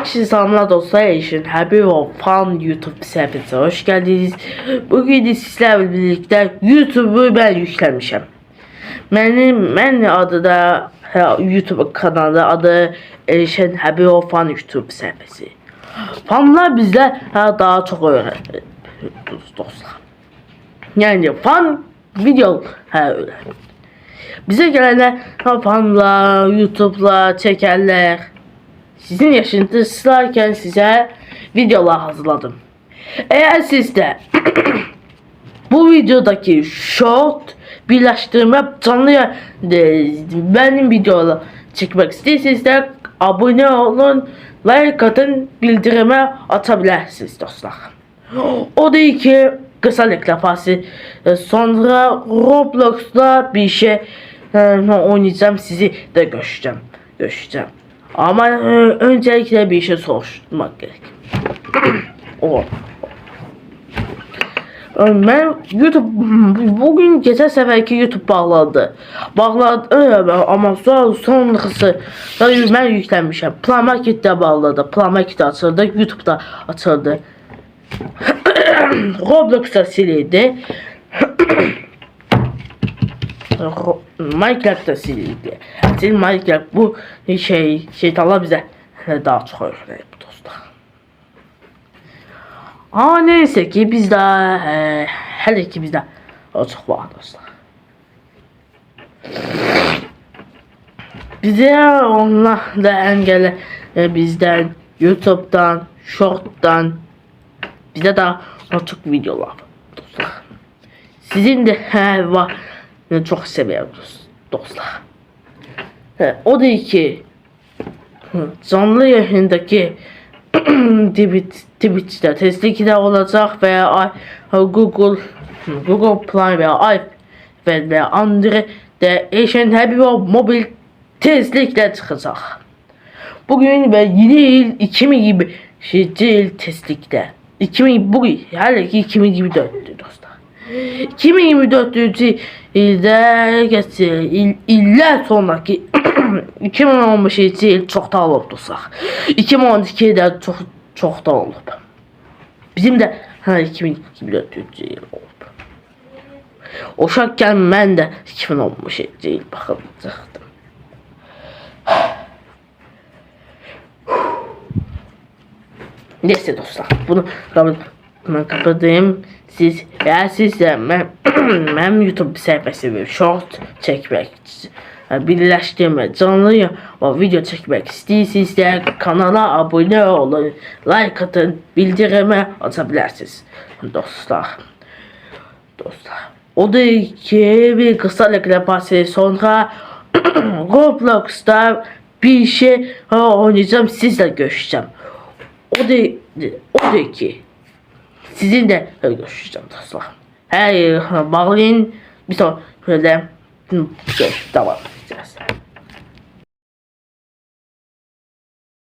Herkese selamlar dostlar. Eşin Happy ve Fan YouTube sayfasına hoş geldiniz. Bugün sizlerle birlikte YouTube'u ben yüklemişim. Benim ben adı da YouTube kanalı adı Eşin Happy ve Fan YouTube sayfası. Fanlar bizde ha, daha çok öğrendi dostlar. Yani fan video ha öyle. Bize gelenler ha, fanla, YouTube'la çekerler. Sizin yaşınızı sırarken size videolar hazırladım. Eğer siz de bu videodaki short birleştirme canlı de, benim videoları çekmek istiyorsanız de abone olun, like atın, bildirime atabilirsiniz dostlar. O da ki kısa reklam fası. E, Sonra Roblox'ta bir şey e, oynayacağım sizi de göstereceğim. Göstereceğim. Ama e, öncelikle bir şey sormak gerek. o. E, Ben YouTube bugün geçen seferki YouTube bağladı. Bağladı e, ama sonra sonrası ben yüklenmişim. Plan Market'te bağladı. Plan Market'te açıldı. YouTube'da açıldı. Roblox'ta silindi. Minecraft'ta silindi. Senin Minecraft bu şey şeytanlar bize daha çok öğrenir dostlar. Ama neyse ki biz daha e, hele ki bizde açık var dostlar. Bize onlar da engelle e, bizden YouTube'dan, Short'tan bize daha açık videolar dostlar. Sizin de he, var çok seviyoruz dostlar. O da ki canlı yayındaki Twitch, Twitch'te Tesla'da olacak veya ay- Google Google Play veya iPad veya Android'de Asian Happy mobil Tesla'da çıkacak. Bugün ve yeni yıl 2020 şey değil Tesla'da. 2000 bugün hele ki 2024'tü dostlar. 2024 ildə il, illər sonraki 2015 il çox da olub dostlar. 2012 də çox çox da olub. Bizim də hə 2024 il olub. Uşaqkən mən də 2015 il baxacaqdım. Neyse dostlar bunu ben kapadım. Siz eğer siz de ben, ben YouTube sayfası ve short çekmek birleştirme canlı ya- video çekmek istiyorsanız kanala abone olun like atın bildirime atabilirsiniz. Dostlar dostlar. O da ki bir kısa reklam sonra Roblox'ta bir şey oynayacağım sizle görüşeceğim. O da o da ki sizin de görüşeceğim dostlar. Her yıl bağlayın. Bir Ну, все, давай. Сейчас.